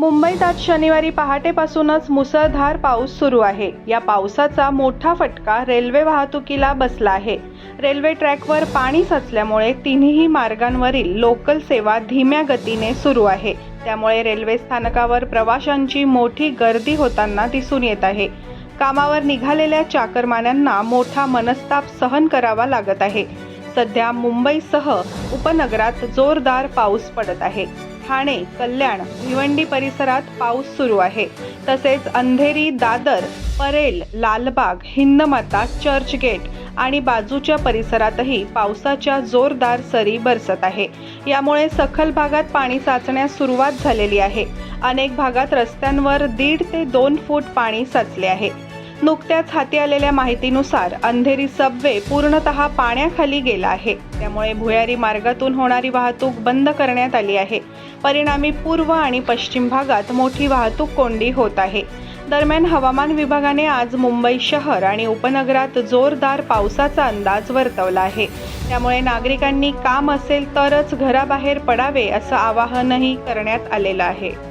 मुंबईत आज शनिवारी पहाटेपासूनच मुसळधार पाऊस सुरू आहे. या पावसाचा मोठा फटका रेल्वे वाहतुकीला बसला आहे. रेल्वे ट्रॅकवर पाणी साचल्यामुळे तिन्ही मार्गांवरील लोकल सेवा धीम्या गतीने सुरू आहे. त्यामुळे रेल्वे स्थानकावर प्रवाशांची मोठी गर्दी होताना दिसून येत आहे. कामावर निघालेल्या चाकरमान्यांना मोठा मनस्ताप सहन करावा लागत आहे. सध्या मुंबईसह उपनगरात जोरदार पाऊस पडत आहे. ठाणे कल्याण भिवंडी परिसरात पाऊस सुरू आहे. तसेच अंधेरी दादर परेल लालबाग हिंदमाता चर्चगेट आणि बाजूच्या परिसरातही पावसाच्या जोरदार सरी बरसत आहे. यामुळे सखल भागात पाणी साचण्यास सुरुवात झालेली आहे. अनेक भागात रस्त्यांवर दीड ते दोन फूट पाणी साचले आहे. नुकत्याच हाती आलेल्या माहितीनुसार अंधेरी सबवे पूर्णतः पाण्याखाली गेला आहे. त्यामुळे भुयारी मार्गातून होणारी वाहतूक बंद करण्यात आली आहे. परिणामी पूर्व आणि पश्चिम भागात मोठी वाहतूक कोंडी होत आहे. दरम्यान हवामान विभागाने आज मुंबई शहर आणि उपनगरात जोरदार पावसाचा अंदाज वर्तवला आहे. त्यामुळे नागरिकांनी काम असेल तरच घराबाहेर पडावे असं आवाहनही करण्यात आलेलं आहे.